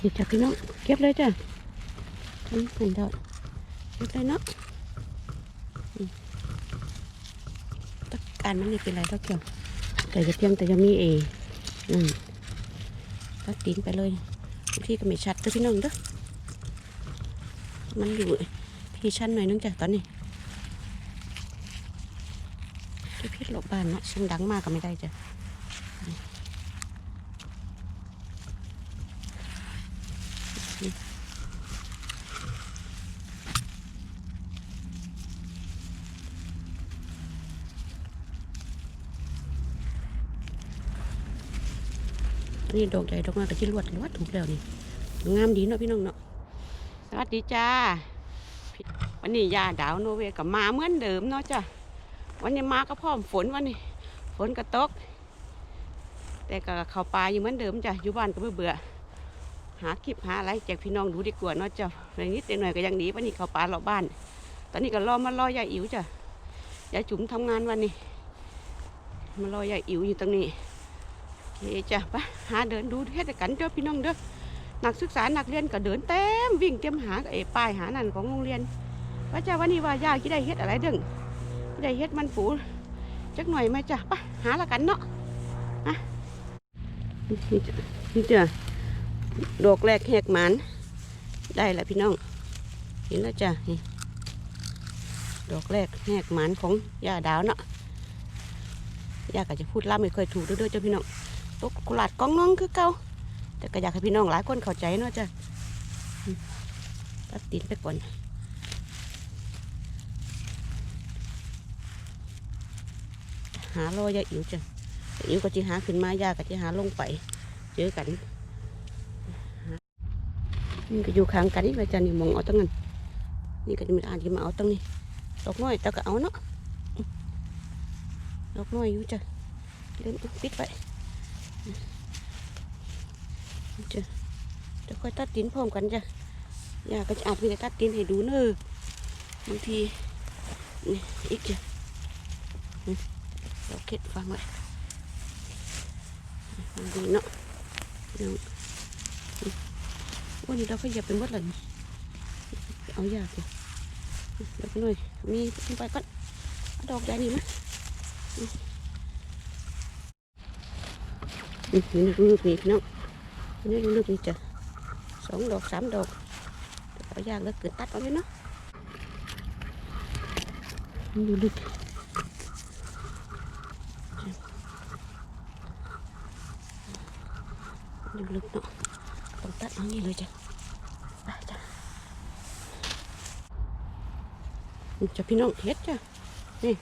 เดี๋ยวจ้ะพี่น้องเก็บเลยจ้ะอืมเห็นดอกเก็บเลยเนาะตะการมันนี่เป็นไรเท่าเกี่ยวแต่จะเพียงแต่จะมีเออืมตัดตีนไปเลยพี่ก็ไม่ชัดเด้อพี่น้องเด้อมันอยู่พี่ชั้นหน่อยนึงจ้ะตอนนี้ที่พี่หลบบ้านเนาะเสียงดังมากก็ไม่ได้จ้ะ นนี้ดอกใหญ่ดอกน้อยก็ที่ลวดลวดถูกแล้วนี่งามดีเนาะพี่น้องเนาะสวัสดีจ้าวันนี้ยาดาวโนเวกับมาเหมือนเดิมเนาะจ้ะวันนี้มาก็พร้อมฝนวันนี้ ฝนก็ตก แต่ก็เข้าป่าอยู่เหมือนเดิมจ้ะอยู่บ้านก็เบื่อเบื่อ หาคลิปหาอะไรแจกพี่น้องดูดีกว่าเนาะจ้ะในนิดหน่อยก็ยังดีวันนี้เข้าป่าเราบ้าน ตอนนี้ก็รอมารอยายอิ๋วจ้ะยายจุ๋มทำงานวันนี้มารอยายอิ๋วอยู่ตรงนี้ เคจ้ะไปหาเดินดูเฮ็ดกันเด้อพี่น้องเด้อนักศึกษานักเรียนก็เดินเต็มวิ่งเต็มหาไอ้ป้ายหานั่นของโรงเรียนว่าจ้าวันนี้ว่ายากี่ได้เฮ็ดอะไรเด้งกี่ได้เฮ็ดมันปูจักหน่อยไหมจ้ะไปหาละกันเนาะนี่จ้ะนี่จ้ะดอกแรกแหกหมันได้แล้วพี่น้อง เห็นแล้วจ้ะดอกแรกแหกหมันของยาดาวเนาะยาก็จะพูดล่าไม่เคยถูกด้อๆจ้ะพี่น้อง ตกกุหลาดกองน้องคือเก่าแต่ก็อยากให้พี่น้องหลายคนเข้าใจเนาะจ้ะตัดตีนไปก่อนหารอยายอิ๋วจ้ะยายอิ๋วก็จะหาขึ้นมายาก็จะหาลงไป เจอกันนี่ก็อยู่ข้างกันนี่เลยจ้ะนี่มองเอาตรงนั้นนี่ก็จะมีอ่านที่มาเอาตรงนี้ดอกน้อยแต่ก็เอาเนาะดอกน้อยอยู่จ้ะเล่นปิดไว้ จ้ะเดี๋ยวค่อยตัดตินพร้อมกันจ้ะยาก็จะอาจมีแต่ตัดตินให้ดูเนอะบางทีนี่อีกจ้ะเราเก็ดฟังไว้ดีเนาะวันนี้เราก็หยียบไปหมดเลยเอายาสิเดี๋ยวหน่อยมีไปก่อนดอกใหญ่นี่มั้ยนี่นี่นี่นี่พี่น้องอันนี้ลึกนี่จ้เนาะนี่ลูกนี่จ้ะ ไปจ้ะนี่จ้ะพี่น้องเฮ็ดจ้ะนี่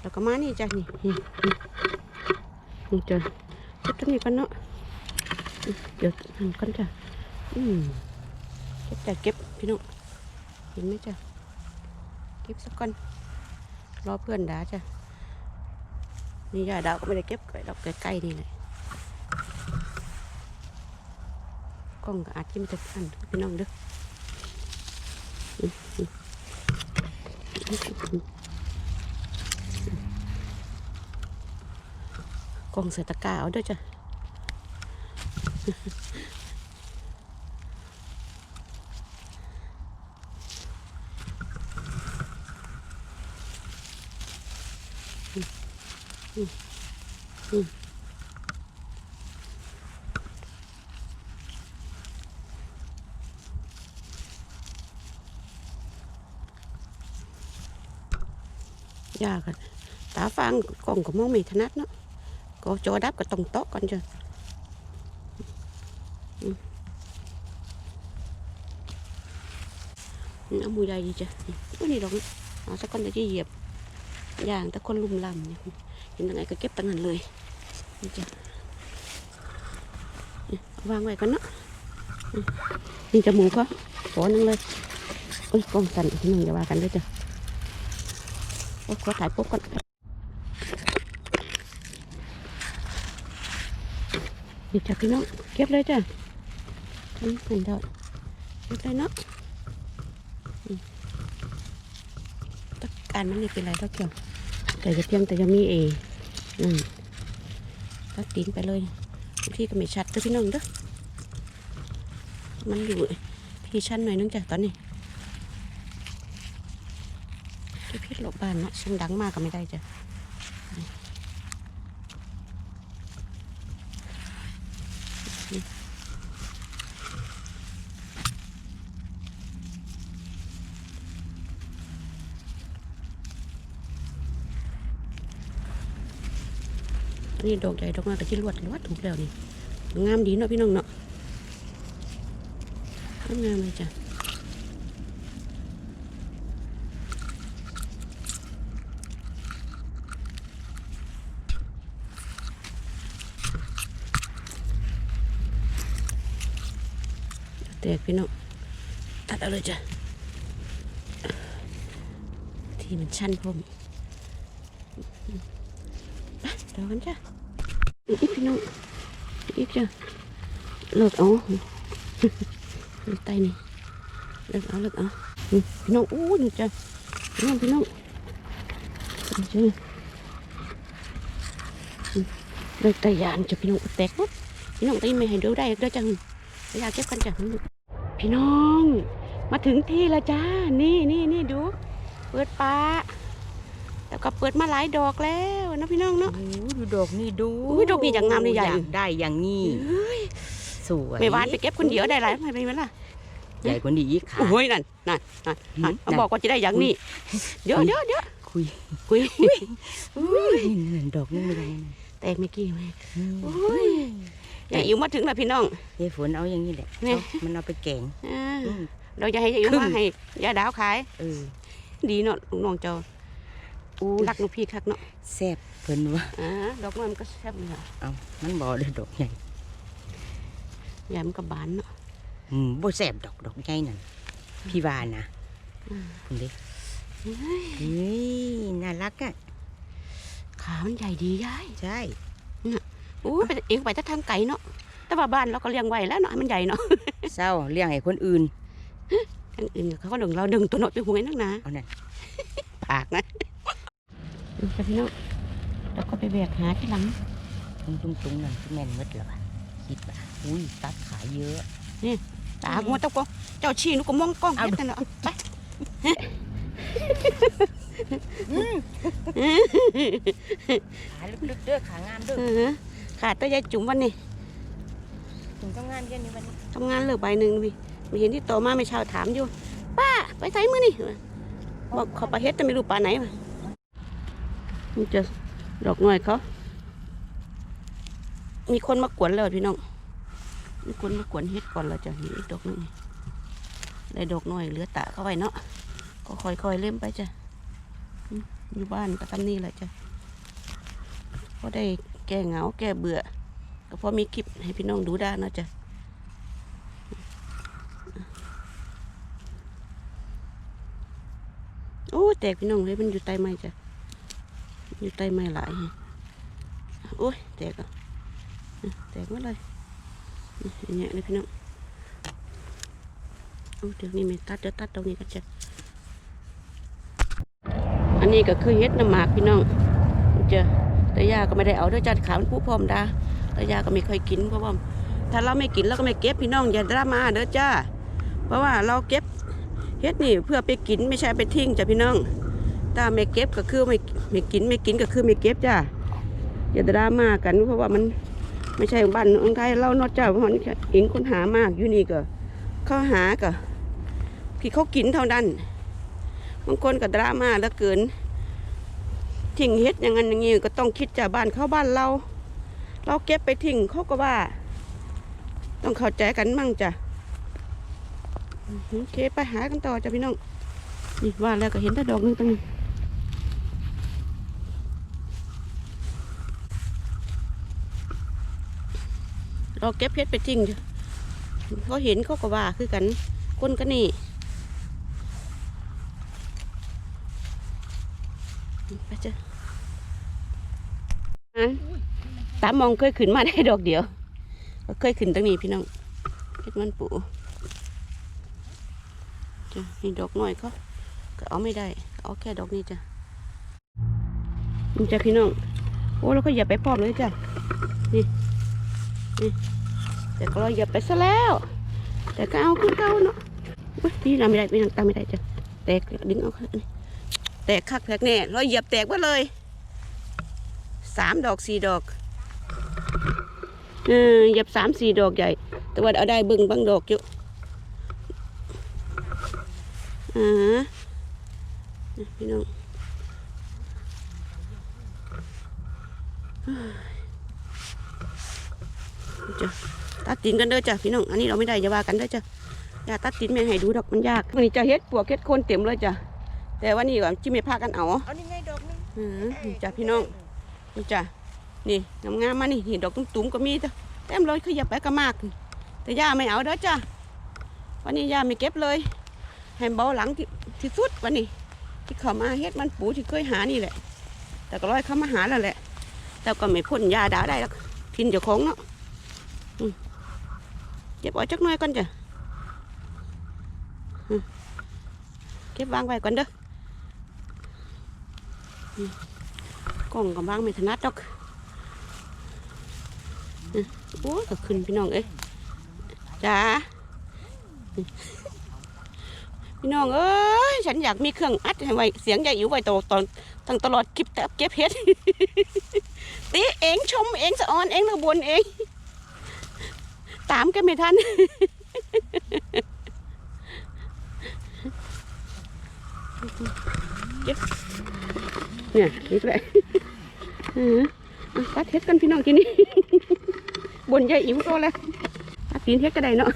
แล้วก็มานี่จ้ะนี่นี่นี่นี่จ้ะเฮ็ดตัวนี้กันเนาะ เดี๋ยวทำกันจ้ะอืมเก็บจ้ะเก็บพี่น้องเห็นไหมจ้ะเก็บสักก่อนรอเพื่อนด่าจ้ะนี่ยาดาวก็ไม่ได้เก็บไก่ดอกใกล้ๆนี่แหละกล้องก็อาจจะไมีแต่อันพี่น้องเด้อกล้องใส่ตะกร้าเอาด้วยจ้ะ ยากอะตาฟังกล่องก็มองไม่ถนัดเนาะก็จอดับก็ต้องโต๊ะก่อนจ้ะอืม เอามือใดดีจ้ะอุ้ยนี่ดอกเอาสักคนเดี๋ยวจะเหยียบย่างแต่คนลุ่มลำเนี่ยเห็นยังไงก็เก็บตังนั้นเลยนี่จ้ะวางไว้ก่อนเนาะนี่จะหมูกเขาขอนึงเลยโอ้ยกล้องสั่นอีกทีหนึงอย่าว่ากันด้วยจ้ะโอ้ขอถ่ายปุ๊บก่อนนี่จ้ะพี่น้องเก็บเลยจ้ะอืมเห็นเด้อเก็บเลยเนาะตะการมันนี่เป็นไรเท่าเกี่ยว แต่จะเพียงแต่จะมีเออืมตัดตีนไปเลยพี่ก็ไม่ชัดเด้อพี่น้องเด้อมันอยู่พี่ชั้นหน่อยนึงจ้ะตอนนี้ที่พี่หลบบ้านเนาะเสียงดังมากก็ไม่ได้จ้ะ อันนี้ดอกใหญ่ดอกน้อยก็ที่รวดรวดถูกแล้วนี่งามดีเนาะพี่น้องเนาะงามเลยจ้ะแตกพี่น้องตัดเอาเลยจ้ะที่มันชันพรม ไปเดี๋ยวกันจ้ะอีกพี่น้องอีกจ้ะเลิกเอาไตนี่เลิกเอาเลิกเอาอืมพี่น้องอู้นี่จ้ะพี่น้องพี่น้องจ้ะเลิกไตยานจ้ะพี่น้องแตกหมดพี่น้องไตไม่ให้ดูได้เด้อจังไปอยากเก็บกันจ้ะพี่น้อง มาถึงที่แล้วจ้านี่นี่นี่ดู เปิดปลาแล้วก็เปิดมาหลายดอกแล้ว นะพี่น้องเนาะ โอ้ดูดอกนี่ดูอุ้ยดอกนี่อย่างงามเลยใหญ่ อยากได้อย่างนี้สวยไม่หวานไปเก็บคนเดียวได้หลายไม่เป็นไรล่ะใหญ่กว่านี้อีกค่ะ โอ้ยนั่นนั่นนั่นนั่นนั่นบอกว่าจะได้อย่างนี้เดี๋ยวคุยเดี๋ยวเดี๋ยวคุยคุยนี่นั่นดอกนี่ไม่ได้นะแตกเมื่อกี้ไหมอืมโอ้ยอย่าอิ๋วมาถึงแล้วพี่น้องยายฝนเอาอย่างนี้แหละนี่เอามันเอาไปแกงอ่าอืมเราจะให้ยายอิ๋วครึ่งมาให้ยาดาวขายเออดีเนาะลูกน้องเจ้า อู้รักหนูพี่คักเนาะแซ่บเพิ่นว่าอ่าดอกไม้มันก็แซ่บเลยอะเอามันบ่ได้ดอกใหญ่ยายมันก็บานเนาะอืมบ่แซ่บดอกดอกใหญ่นั่นพี่ว่านะอืมคุณเด็กเฮ้ยน่ารักอะขามันใหญ่ดียายใช่อู้ไปเองไปแต่ทางไก่เนาะแต่ว่าบ้านเราก็เลี้ยงไว้แล้วเนาะให้มันใหญ่เนาะเศร้าเลี้ยงให้คนอื่นทางอื่นเขาก็ดึงเราดึงตัวเนาะไปหวยนักหนาเอานั่นปากนะ จะพี่น้องแล้วก็ไปแบกหาที่หลังตรงตรงตรงนั่นคือแม่นหมดแล้วอะคิดว่าอุ้ยตัดขายเยอะตาหัวเจ้าก็เจ้าชี้หนูก็มองกล้องเอาเฮ็ดนั่นเนาะไปขาลึกๆเด้อขางามเด้อเออขาดแตัวยายจุ๋มวันนี้ถึงทำงานแค่นี้วันนี้ทำงานเลิกใบายหนึ่งพี่ไม่เห็นที่โตมาไม่เช้าถามอยู่ ป้าไปใส่มือนี่บอกเขาไปลาเฮ็ดแต่ไม่รู้ปลาไหนวะ มันจะดอกหน่อยเขา มีคนมากวนเลยพี่น้อง มีคนมากวนเฮ็ดก่อนเราจะเห็นอีกดอกนึงนี่ได้ดอกหน่อยเหลือตะเข้าไว้เนาะ ก็ค่อยๆเล่มไปจ้ะ อยู่บ้านก็ทำนี่แหละจ้ะพอได้แก้เหงาแก้เบื่อ ก็พอมีคลิปให้พี่น้องดูได้นาะจ้ะโอ้แตกพี่น้องเลยมันอยู่ใต้ไม้จ้ะ อยู่ใต้ไม้หลายโอ้ยแตกอะแตกหมดเลยนี่อย่างเงี้ยเลยพี่น้องโอ้เดี๋ยวนี้ไม่ตัดเดี๋ยวตัดตรงนี้ก็จะอันนี้ก็คือเฮ็ดน้ำหมากพี่น้องเจอแต่ยาก็ไม่ได้เอาด้วยจัดขาวมันผู้พร้อมดาแต่ยาก็ไม่ค่อยกินเพราะว่าถ้าเราไม่กินเราก็ไม่เก็บพี่น้องอย่าดราม่าเด้อจ้า เพราะว่าเราเก็บเฮ็ดนี่เพื่อไปกินไม่ใช่ไปทิ้งจ้ะพี่น้อง ถ้าไม่เก็บก็คือไม่ไม่กินไม่กินก็คือไม่เก็บจ้ะอย่าดราม่ากันเพราะว่ามันไม่ใช่บ้านเมืองไทยเราเนอกจากว่ามันเองคนหามากอยู่นี่ก็เขาหาก็ที่เขากินเท่านั้นบางคนก็ดราม่าเหลือเกินทิ้งเฮ็ดอย่างนั้นอย่างนี้ก็ต้องคิดจากบ้านเข้าบ้านเรา เราเก็บไปทิ้งเขาก็ว่า ต้องเข้าใจกันมั่งจ้ะโอเคไปหากันต่อจ้ะพี่น้องนี่ว่าแล้วก็เห็นแต่ดอกนึงตรงนี้ เราเก็บเพชรไปทิ้งเขาเห็นเขาก็ว่าคือกันคนก็นี่ไปจ้ะอันตามมองเคยขึ้นมาได้ดอกเดียวก็เคยขึ้นตรงนี้พี่น้องเพชรมันปูจ้ะนี่ดอกน้อยเขาก็เอาไม่ได้เอาแค่ดอกนี้จ้ะนี่จ้ะพี่น้องโอ้เราก็อย่าไปพร้อมเลยจ้ะนี่ แต่ก็เราอย่าไปซะแล้ว แต่ก็เอาคือเก่าเนาะนี่นำไม่ได้พี่นำตามไม่ได้จ้ะแตกดึงเอาค่ะนี่แตกคักแตกแน่เราเหยียบแตกหมดเลยสามดอกสี่ดอกเออเหยียบสามสี่ดอกใหญ่ แต่ว่าเอาได้บิ่งบางดอกอยู่อ่าพี่น้อง จ้ะตัดตินกันเด้อจ้ะพี่น้องอันนี้เราไม่ได้อย่าว่ากันเด้อจ้ะอย่าตัดตินแม่ให้ดูดอกมันยากวันนี้จะเฮ็ดปวกเฮ็ดโคนเต็มเลยจ้ะแต่ว่านี่ว่าจิไม่พากันเอาเอานี่ไงดอกนึงอือนี่จ้ะพี่น้องนี่จ้ะนี่งามๆมานี่นี่ดอกตุ้มๆก็มีจ้ะเต็มเลยขยับไปก็มากแต่ย่าไม่เอาเด้อจ้ะวันนี้ย่าไม่เก็บเลยให้เบาหลังที่ที่สุดวันนี้ที่เขามาเฮ็ดมันปูที่เคยหานี่แหละ แต่ก็ร้อยเขามาหาแล้วแหละแต่ก็ไม่พ้นยาด่าได้หรอกทินเจ้าของเนาะ เก็บเอาจักหน่อยก่อนจ้ะเก็บวางไว้ก่อนเด้อกล้องกับวางไม่ถนัดดอกโอ้ก็ขึ้นพี่น้องเอ้ยจ้าพี่น้องเอ้ยฉันอยากมีเครื่องอัดห้ไว้เสียงใหญ่อยู่ไว้ตลอดตอนทั้งตลอดคลิปแต่เก็บเห็ดตีเองชมเองสะออนเองระบนเอง ตามกันไม่ทันเก็บเนี่ยนี่แหละเออเอาตัดเฮ็ดกันพี่น้องที่นี้บนใหญ่อิ๋วโตแล้วตีนเฮ็ดก็ได้เนาะ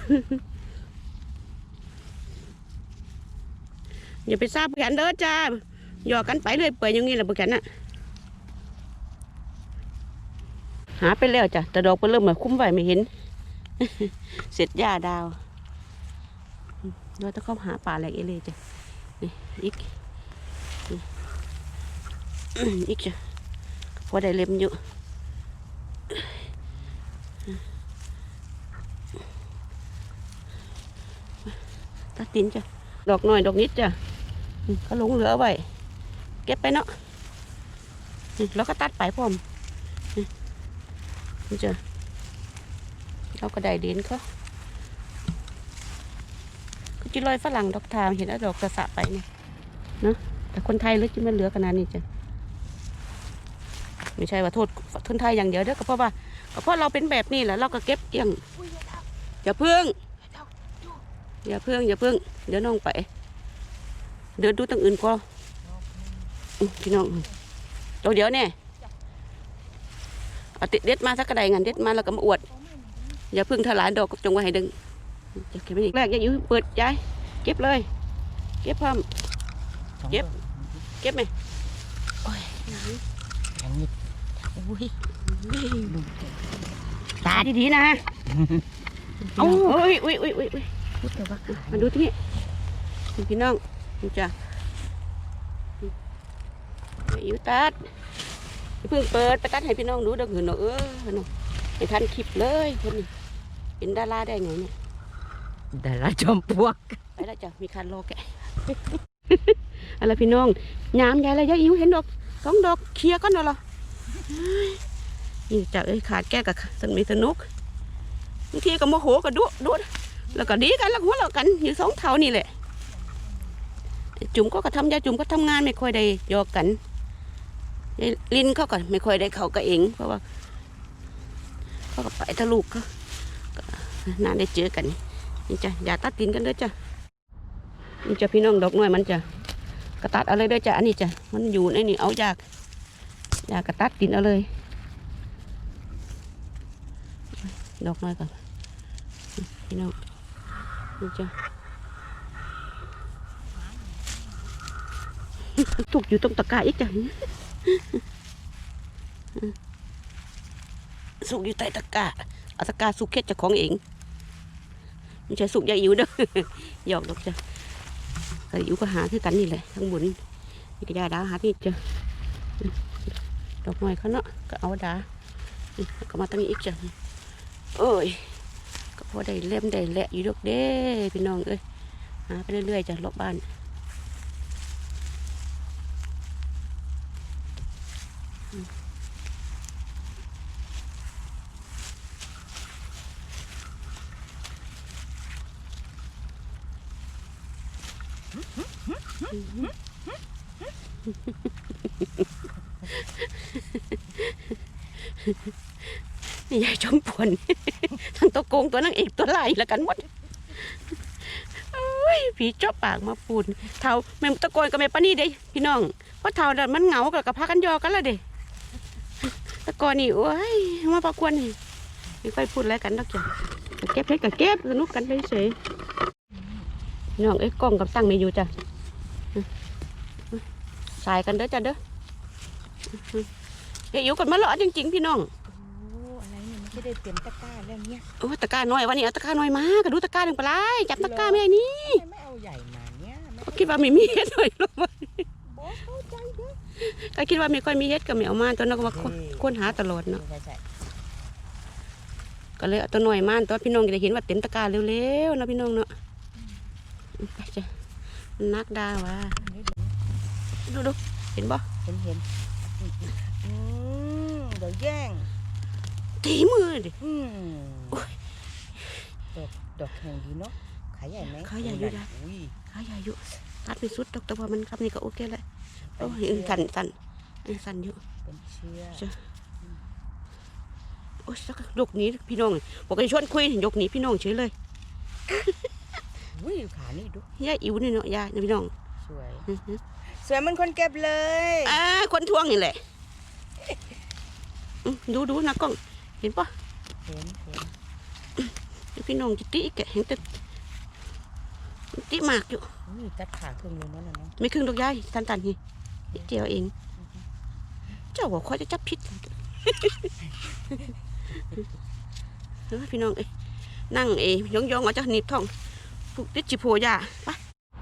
อย่าไปทราบกันเด้อจ้าหยอกกันไปเลยเปื่อยอย่างนี้แหละบุกันน่ะหาไปแล้วจ้ะแต่ดอกไปเริ่มมาคุ้มไหวไม่เห็น เสร็จย่าดาวเราต้องเข้าหาป่าแหลกเอเลยจ้ะนี่อีกอีกจ้ะพอได้เล็มอยู่ตัดตินจ้ะดอกหน่อยดอกนิดจ้ะก็หลงเหลือไว้เก็บไปเนาะแล้วก็ตัดไปพร้อมนี่จ้ะ เราก็ได้เด่นเขาก็จิลอยฝรั่งดอกทามเห็นแล้วดอกกระสะไปเนี่ยเนาะแต่คนไทยหรือจิมันเหลือขนาดนี้จ้ะไม่ใช่ว่าโทษคนไทยอย่างเดียวเด้อก็เพราะว่าก็เพราะเราเป็นแบบนี้แหละเราก็เก็บเกี่ยงอย่าเพิ่งอย่าเพิ่งอย่าเพิ่งเดี๋ยวน้องไป เดินดูตั้งอื่นก็อื้อพี่น้องตัวเดี๋ยวเนี่ยเอาติดเด็ดมาสักกระไดงันเด็ดมาแล้วก็มาอวด อย่าพึ่งถลายดอกจงไว้ให้ดึงจะเก็บไว้อีแรกอย่าอยู่เปิดยายเก็บเลย เก็บพร้อมเก็บ เก็บไหมโอ้ยแข็งนิดอุ้ยตาดีๆนะเอาอุ้ยอุ้ยอุ้ยอุ้ยอุ้ยมาดูที่นี่พี่น้องดูจ้ะอิวตัดเพิ่งเปิดไปตัดให้พี่น้องดูเดังเหินเนอะเออเนาะ ให้ทันคลิปเลยคนนี้เป็นดาราได้ไงเนี่ยแต่ละจอมปลวกไปแล้วจ้ะมีคันรอแกะ อะไรพี่น้องยามยายอะไรยายอิ๋วเห็นดอกสองดอกเคลียร์ก่อนเนาะเหรอเฮ้ยนี่จ้ะเอ้ยขาดแก้กับสนมีสนุกบางทีก็โมโหก็ดุดุแล้วก็ดีกันแล้วหัวเราะกันอยู่สองเท่านี่แหละจุ๋มก็กระทำยายจุ๋มก็ทำงานไม่ค่อยได้หยอกกันยายลินเขาก็ไม่ค่อยได้เขากับเองเพราะว่า เขาก็ไปทะลุก็นานได้เจอกันนี่จ้ะอย่าตัดตินกันเด้อจ้ะนี่จ้ะพี่น้องดอกน้อยมันจ้ะกระตัดเอาเลยเด้อจ้ะอันนี้จ้ะมันอยู่ในนี่เอายากอยากกระตัดตินเอาเลย ดอกน้อยก่อนพี่น้องนี่จ้ะถูกอยู่ตรงตะกร้าอีกจ้ะ สุกอยู่ใต้ตะกาเอาตะกาสุกเค็ดจากของเองไม่ใช่สุกยาอิ๋วเด้อหยอกดอกจ้ะแต่อิ๋วก็หาคือกันนี่แหละทั้งบุญนี่ก็ยาดาหาที่จ้ะดอกไม้เขาเนาะก็เอาดาก็มาตั้งอีกจ้ะโอ้ยก็พอได้เล่มได้แหละอยู่ดอกเด้พี่น้องเอ้ยหาไปเรื่อยๆจ้ะรอบบ้าน นี่ยายชมปวนทั้งตัวโกงตัวนางเอกตัวลายล้วกันหมดเอ้ยผีเจาะปากมาปูนเท่าแม่ตะโกนกับแม่ปานี่เด้พี่น้องเพราะเท่านั้นมันเหงากับกับพากันยอกันล้วเด้ตะโกนนี่โอ้ยมาประกวนนี่ไม่ค่อยพูดอะไรกันดอกจ้ะเก็บเพชรกับเก็บสนุกกันไปเฉยพี่น้องเอ้กล้องกับตั้งไม่อยู่จ้ะสายกันเด้อจ้ะเด้อเดี๋ยวอยู่กันมาเลาะจริงๆพี่น้อง ไรเนี่ยมันจะได้เต็มตะกร้าแล้วเนี่ยโอ้ยตะกร้าน้อยวันนี้เอาตะกร้าน้อยมาก็ดูตะกร้าหนึ่งปลาไหลจับตะกร้าไม่ได้นี่ทำไมไม่เอาใหญ่มาเนี่ยไม่ก็คิดว่าไม่มีเฮ็ดเลยหรอกบอกเข้าใจเด้อก็คิดว่าไม่ค่อยมีเฮ็ดก็ไม่เอามาตัวนั้นก็ว่าค้นค้นหาตลอดเนาะใช่ใช่ก็เลยเอาตัวน้อยมาตัวพี่น้องจะได้เห็นว่าเต็มตะกร้าเร็วๆนะพี่น้องเนาะไปจ้ะมันนักดาวะดูดูเห็นบ่เห็นเห็นอืมเดี๋ยวแย่ง ตีมือดิอืมดอกดอกแข็งดีเนาะขายใหญ่ไหมขายใหญ่อยู่นะอุ้ยขาใหญ่อยู่ตัดไม่สุดดอกแต่ว่ามันครับนี่ก็โอเคแล้วโอ้ยเออสั่นสั่นเออสั่นอยู่เป็นเชื้อจ้ะโอ้ยสักยกหนี้พี่น้องบอกให้ชวนคุยยกหนี้พี่น้องเฉยเลยอุ้ยขานี่ดูยายอิ๋วนี่เนาะยายนะพี่น้องสวยอื้อหือสวยเหมันคนเก็บเลยอ่าคนทวงนี่แหละอื้อดูดูนะกล้องเห็นปะเห็นเห็นเดี๋ยวพี่น้องจะติแกะเห็นแต่ติมากอยู่อุ้ยตัดขาครึ่งเลยเนาะน่ะเนาะไม่ครึ่งดอกยายตันตันๆนี่นิดเดียวเอง เจ้าบอกคอยจะจับพิษเฮ้ยพี่น้องเอ้ยนั่งเอยยองยองๆเอาจะหนีบท้องผูกติดจิโพยาไป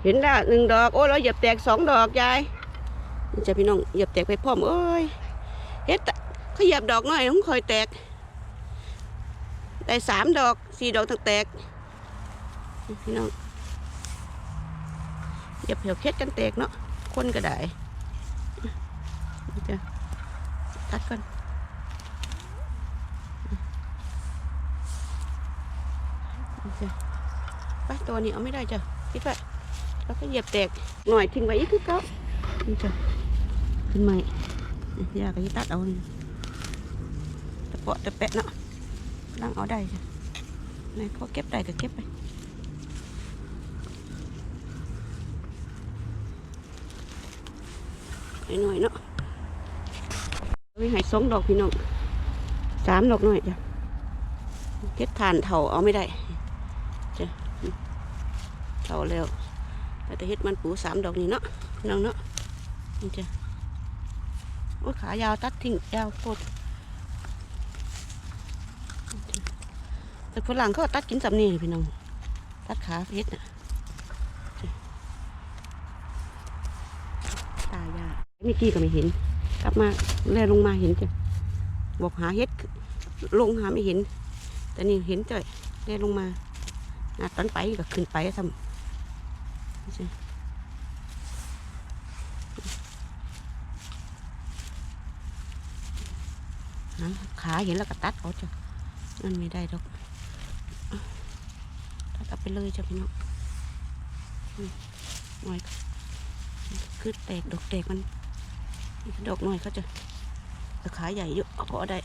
เห็นแล้วหนึ่งดอกโอ้เราเหยียบแตกสองดอกยายนี่จะพี่น้องเหยียบแตกไปพร้อมเอ้ยเฮ็ดแต่เขาเหยียบดอกน้อยต้องคอยแตก ได้สามดอกสี่ดอกทั้งแตกพี่น้องเหยียบเหี่ยวเพชรกันแตกเนาะคนก็ได้จะตัดก่อนไปตัวนี้เอาไม่ได้จ้ะคิดว่าแล้วก็เหยียบแตกหน่อยทิ้งไว้อีกคือเก่านี่จ้ะขึ้นใหม่ยาก็จะตัดเอานี่ตะเปาะตะแปะเนาะ ล้างเอาได้จ้ะไหนพอเก็บได้ก็เก็บไปหน่อยเนาะม่ให้สองดอกพี่น้องสามดอกหน่อยจ้ะเก็บทานเถาเอาไม่ได้เท่าแล้วแต่เฮ็ดมันปูสามดอกนี่เนาะน้องเนาะนี่จ้ะโอ้ขายาวตัดทิ้งยาวโคตร แต่ฝรั่งเขาตัดกินสำนี่พี่น้องตัดขาเฮ็ดน่ะตายาเมื่อกี้ก็ไม่เห็น กลับมาแลลงมาเห็นจ้ะบอกหาเฮ็ดลงหาไม่เห็น แต่นี่เห็นจ้ะแลลงมาอะตอนไปก็ขึ้นไปทำขาเห็นแล้วก็ตัดเอาจ้ะมันไม่ได้ดอก ตัดเอาไปเลยจ้ะพี่น้องหน่อยคือแตกดอกแตกมันดอกหน่อยเขาจะต่ขาใหญ่เยอะเอาก็ได้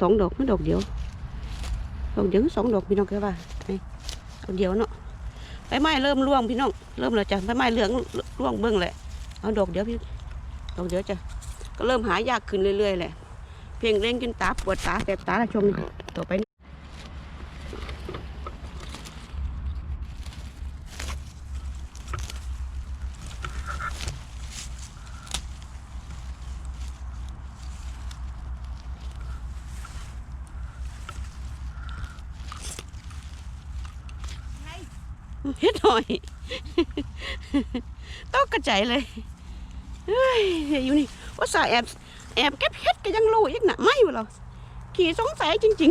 สองดอกไม่ดอกเดียวดอกเดียวสองดอกพี่น้องแค่ว่าไอ้ดอกเดียวเนาะใบไม้เริ่มร่วงพี่น้องเริ่มแล้วจ้ะใบไม้เหลืองร่วงเบื้องแหละเอาดอกเดียวพี่ดอกเดียวจ้ะก็เริ่มหายากขึ้นเรื่อยๆแหละ เพียงเร่งจนตาปวดตาแสบตาละชมนี่ต่อไปนี่เฮ็ดหน่อยตกกระจายเลยเฮ้ยอยู่นี่ว่าสาแอบ แอบเก็บเฮ็ดก็ยังรู้อีกนะไม่บ่เราขี่สงสัยจริง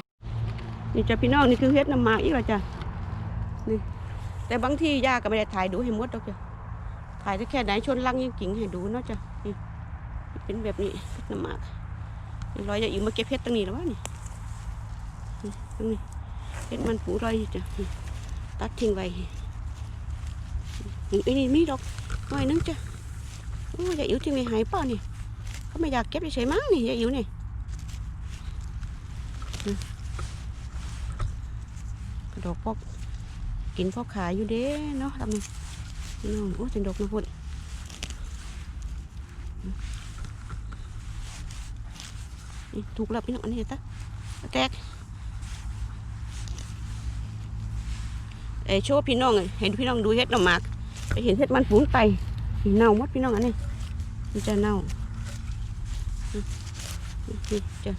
ๆ นี่จ้ะพี่น้องนี่คือเฮ็ดน้ำหมากอีกแล้วจ้ะนี่แต่บางทีย่าก็ไม่ได้ถ่ายดูให้หมดดอกจ้ะถ่ายได้แค่ไหนชนลังยังกิ่งให้ดูเนาะจ้ะนี่เป็นแบบนี้เฮ็ดน้ำหมากรอยจะอยู่มาเก็บเฮ็ดตรงนี้แล้ววะนี่นี่ตรงนี้เฮ็ดมันปูไรจ้ะตัดทิ้งไว้นี่นี่มีดอกหน่อยนึงจ้ะ อ้ยายอิ๋วทิ้งไว้หายเปล่านี่เขาไม่อยากเก็บเฉยๆมั้งนี่ยายอิ๋วนี่กระดกพอกกินพอกขายอยู่เด้เนาะทำไมพี่น้องโอ้เป็นดกนะพุ่นถูกแล้วพี่น้องอันนี้ตะแตกเอโชว์พี่น้องเห็นพี่น้องดูเฮ็ดหน่อมากไปเห็นเฮ็ดมันปูนไต นี่เน่าหมดพี่น้องอันนี้มันจะเน่าจะ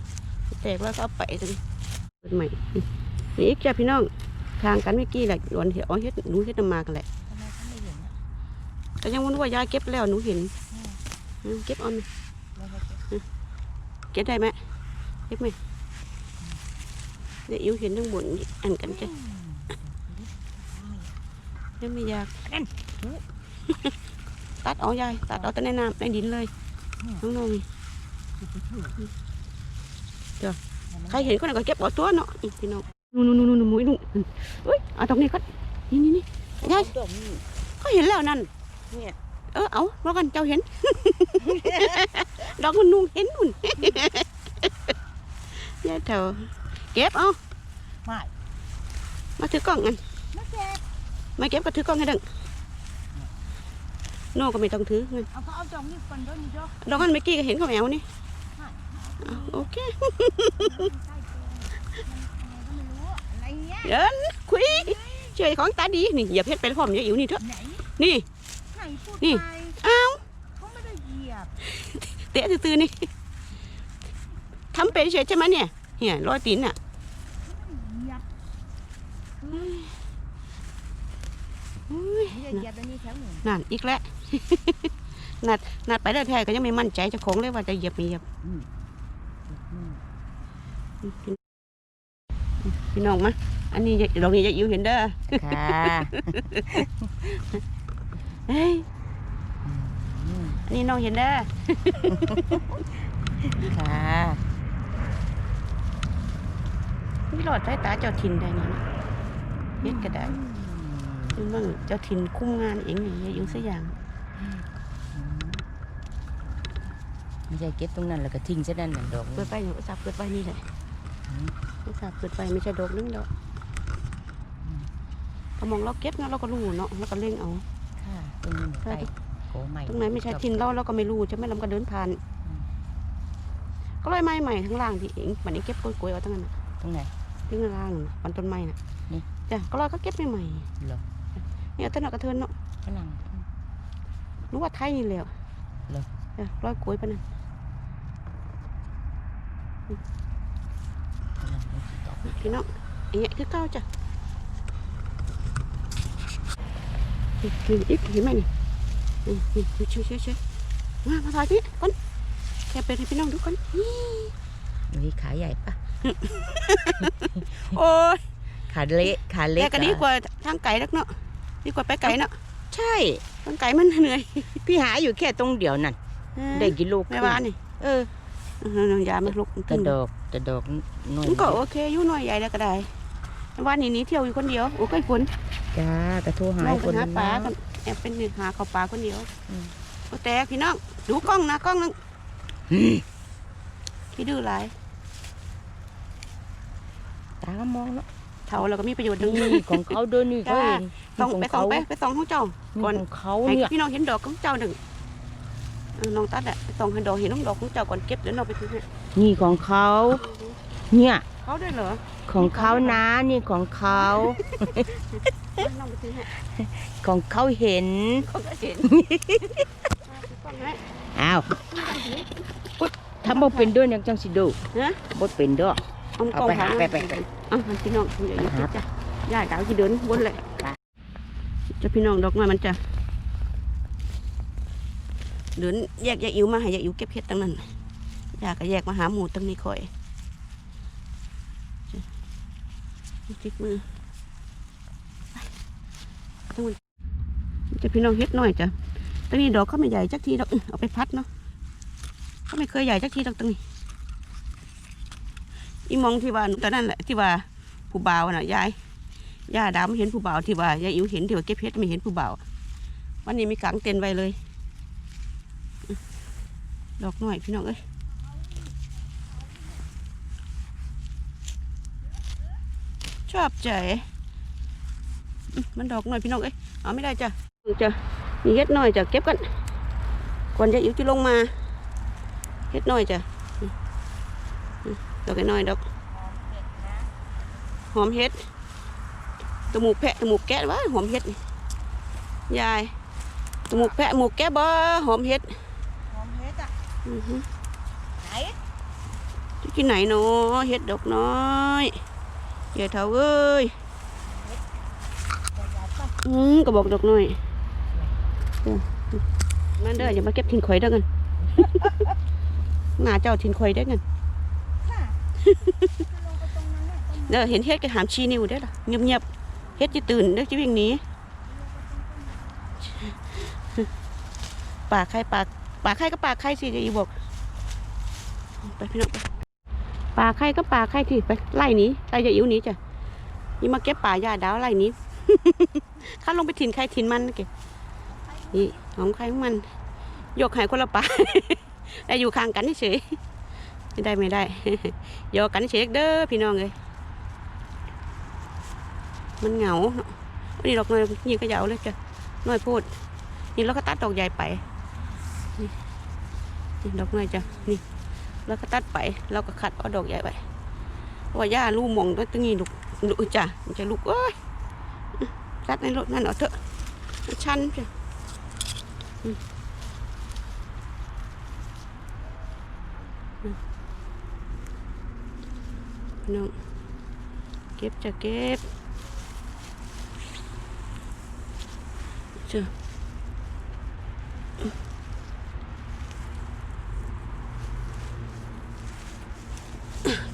แตกแล้วก็เอาไปตรงเปิดใหม่นี่อีกจ้ะพี่น้องทางกันเมื่อกี้แหละหลวนเห็ดอ๋อเฮ็ดหนูเฮ็ดน่อหมากันแหละทำไมเขาไม่เห็นอะแต่ยังวันว่ายายเก็บแล้วหนูเห็นเก็บเอาไหมเก็บได้ไหมเก็บไหมเดี๋ยวอิ๋วเห็นทั้งบนอันกันจ้ะยังไม่อยาก ตัดเอายายตัดเอาแต่ในน้ำในดินเลยน้องๆนี่ใครเห็นก็น่ะก็เก็บเอาตัวเนาะอีพี่น้องนู่นนู่นนู่นนู่นมุ้ยนู่นเฮ้ยเอาตรงนี้ก็นี่นี่นี่ยายดอกนี่เขาเห็นแล้วนั่นเนี่ยเออเอาแล้วกันเจ้าเห็นดอกมันนุ่งเห็นนู่นยายเถอะเก็บเอาไม่มาถือกล้องกันไม่เก็บไม่เก็บก็ถือกล้องให้ดึง โน่ก็ไม่ต้องถือเงินเอาเขาเอาดอกนี่ก่อนด้วยนี่ดอกดอกนั้นเมื่อกี้ก็เห็นเขาแมวนี่อะโอเคใช่ตัวมันอะไรก็ไม่รู้อะไรเงี้ยเดินคุยเฉยของตาดีนี่อย่าเพชรไปพร้อมอย่าอิ๋วนี่เถอะไหนนี่ ไหนพูดนี่ ไปอ้าวเขาไม่ได้เหยียบเตะตื้อๆนี่ทำเป็นเฉยใช่ไหมเนี่ยเหี่ยรอยตีนอะ เหยียบ อุ้ย ไม่ได้เหยียบแล้ว นั่นอีกแล้วนัดนัดไปได้แท้ก็ยังไม่มั่นใจเจ้าของเลยว่าจะเหยียบไม่เหยียบพี่น้องมาอันนี้ดอกนี้จะอิ๋วเห็นเด้อค่ะเฮ้ยอันนี้น้องเห็นเด้อค่ะนี่หลอดสายตาเจ้าถิ่นได้นี่เฮ็ดก็ได้ คือว่าเจ้าถิ่นคุ้มงานเองนี่อย่าอิ๋วสักอย่างไม่ใช่เก็บตรงนั้นแล้วก็ทิ้งซะนั่นน่ะดอกเปินี่ดไปหนูอุตส่าห์เปิดไปนี่แหละอืมอุตส่าห์เปิดไปไม่ใช่ดอกนึงดอกพอมองเราเก็บเนาะเราก็รู้เนาะเราก็เล่งเอาค่ะตรงนี้มันใช่ไปโกใหม่ตรงไหนไม่ใช่ทินเราเราก็ไม่รู้จะไม่ลำก็เดินผ่าน ก็เลยไม้ใหม่ทั้งล่างที่เองวันนี้เก็บกล้วยๆเอาทั้งนั้นน่ะตรงไหนทั้งล่างน่ะวันต้นไม้น่ะนี่จ้ะก็เลยก็เก็บใหม่เหรอๆ เนี่ยต้นนกกระเทินเนาะฝรั่งรู้ว่าไทยนี่แหละเหรอจ้ะร้อยกล้วยปะนั่นฝรั่งมันสิตอบพี่น้องอันเนี้ยคือเก้าจ้ะนี่นี่อีกเห็นไหมนี่นี่นี่ช่วยช่วยช่วยมามาถ่ายพี่ก่อนแค่เป็นให้พี่น้องดูก่อนนี่มีขาใหญ่ปะโอ้ยขาเละขาเล็กแต่ก็ดีกว่าทางไก่ลักเนาะ ดีกว่าไปไก่เนาะใช่ทางไก่มันเหนื่อยพี่หาอยู่แค่ตรงเดียวนั่นเออได้กิโลแม่บ้านนี่เออเออยามันลุกกระดอกกระดอกน้อยมันก็โอเคอยู่หน่อยใหญ่แล้วก็ได้วันนี้หนี้เที่ยวอยู่คนเดียวโอ้ยฝนจ้ากระโทรหาน้องคไปนหานั้นปลานะกันแอบเป็นหนึ่งหาข้าวปลาคนเดียวอืมโอ้แต่พี่น้องดูกล้องนะกล้องนึงอืมพี่ดื้อหลายตามองแล้วเท่าเราก็มีประโยชน์ดึงนี่ของเขาด้วยนี่เขาเห็น ต้องไปนี่ต้องเขาไปไปต้องของเจ้านี่ก่อนของเขาให้เนี่ยพี่น้องเห็นดอกของเจ้าหนึ่งเออน้องตัดอะไปต้องให้ดอกเห็นน้องดอกของเจ้าก่อนเก็บเดี๋ยวน้องไปซื้อให้นี่ของเขา เนี่ยเขาด้วยเหรอของเขานะนี่ของเขา น้องไปซื้อให้ของเขาเห็นเขาก็เห็นต้องให้อ้าวถ้าบ่เป็นด้วยยังจังสิดูฮะบ่เป็นด้วย เอามากล้องเอาไปหาถ่ยไปไปไป เอะพี่น้องอย่าอย่าหาจ้ะย่าดาวที่เดินวนเลยไป จะพี่น้องดอกไม้มันจะเดินแยกยาอิ๋วมาให้ยาอิ๋วเก็บเห็ดตั้งนั้นยาก็แยกมาหาหมูตั้งนี้คอยจิกมือตั้งจะพี่น้องเฮ็ดหน่อยจ้ะตั้งนี้ดอกเขาไม่ใหญ่จักทีดอกเอาไปพัดเนาะเขาไม่เคยใหญ่จักทีดอกตั้งนี้อีมองที่ว่าตอนนั้นแหละที่ว่าผูผู้บ่าวน่ะยาย ย่าดาวไม่เห็นผู้บ่าวที่ว่ายายอิ๋วเห็นที่ว่าเก็บเพชรไม่เห็นผู้บ่าววันนี้มีกางเต็นไว้เลย ดอกหน่อยพี่น้องเอ้ยชอบใจมันดอกหน่อยพี่น้องเอ้ยเอาไม่ได้จ้ะจ้ะมีเฮ็ดหน่อยจ้ะเก็บกันก่อนยายอิ๋วจะลงมาเฮ็ดหน่อยจ้ะอื้ออื้อดอกน้อยดอกหอมเห็ด ตมูกแพะตมูกแกะวะหอมเห็ดนี่ยายตมูกแพะหมูกแกะบ่หอมเห็ดหอมเฮ็ดอะอือฮึไหนจะกินไหนเนาะเห็ดดอกน้อยอย่าเท่าเอ้ยใหญ่ๆป่ะอืมกระบอกดอกน้อยเด้อมันเด้ออย่ามาเก็บทิ้งข่อยเด้อกันหน้าเจ้าทิ้งข่อยได้อกันค่ะจะลงไปตรงนั้นน่ะต้นเด้อเห็นเห็ดก็หามชี้นิ้วเด้อล่ะเงียบๆ เห็ดจะตื่นเด้อจะวิ่งหนีปากใครปากปากใครก็ปากใครสิจะอีบอกไปพี่น้องไปปากใครก็ปากใครที่ไปไล่หนีไล่จะอิ๋วหนีจ้ะนี่มาเก็บป่ายาดาวไล่หนีข้าลงไปถิ่นใครถิ่นมันนะเกนี่ของใครของมันยกให้คนละป่าได้อยู่ข้างกันเฉยไม่ได้ไม่ได้โยกกันเฉยเด้อพี่น้องเลย มันเหงาเนาะวันนี้ดอกน้อยยิงก็ยาวเลยจ้ะน้อยพูด นี่เราก็ตัดดอกใหญ่ไป นี่นี่ดอกน้อยจ้ะ นี่แล้วก็ตัดไปเราก็ขัดเอาดอกใหญ่ไปเพราะว่าย่าลูกมองด้วยตรงนี้ลูกลูกจ้ะมันจะลูกเอ้ยตัดในรถนั่นเอาเถอะชันจ้ะน้องเก็บจะเก็บ เจ้า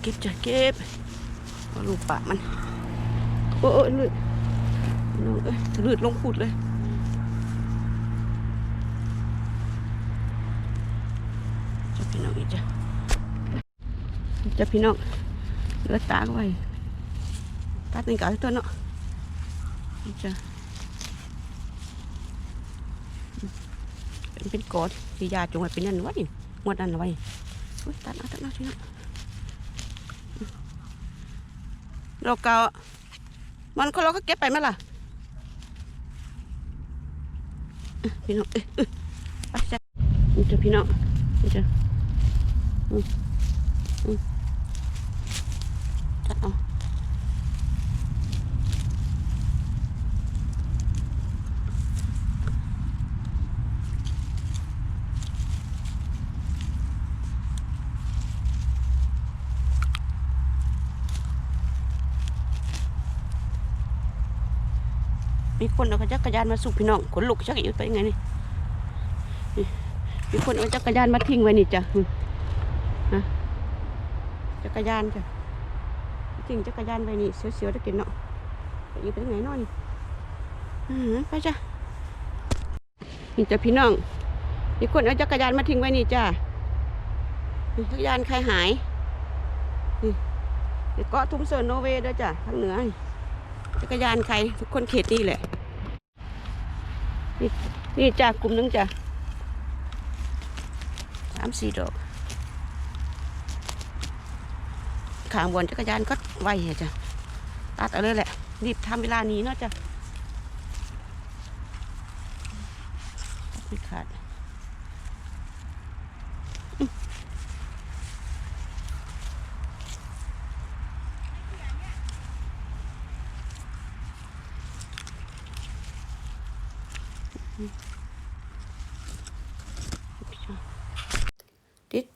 เก็บจ้ะเก็บเอาลูกปะมัน โอ้ยลืดน้องเอ้ยลืดลงพูดเลยจ้ะพี่น้องอีกจ้ะจ้ะพี่น้องเหลือตากไว้ตัดหนึ่งก่อนตัวเนาะนี่จ้ะ เป็นเป็นกอดที่ยาจงไว้เป็นนั่นไว้งวดนั่นไว้โอ้ยตัดเอาตัดเอาพี่น้องเราเกามันก็เราก็เก็บไปไหมล่ะอ่พี่น้องเอ้ยเอ้ยไปจ้ะนี่จ้ะพี่น้องนี่จ้ะอืมอืม คนเอาจักรยานมาสูบพี่น้องขนลุกจักอยู่ไปยังไงนี่มีคนเอาจักรยานมาทิ้งไว้นี่จ้ะฮะจักรยานจ้ะทิ้งจักรยานไว้นี่เสียวๆได้กินเนาะอยู่ไปยังไงเนาะนี่อือไปจ้ะนี่จ้ะพี่น้องมีคนเอาจักรยานมาทิ้งไว้นี่จ้ะจักรยานใครหายนี่เกาะทุ่งเซินโนเวย์ด้อจ้ะทางเหนือจักรยานใครทุกคนเขตนี่แหละ นี่นี่จ้ากลุ่มหนึงจ้ะสามสี่ดอกขางบนจักรยานก็ไวอจ้ะตัดเอาเลยแหละรีบทำเวลานี้เนาะจ้ะไม่ขาด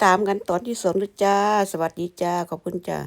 ตามกันตอนที่สองนะจ้า สวัสดีจ้า ขอบคุณจ้า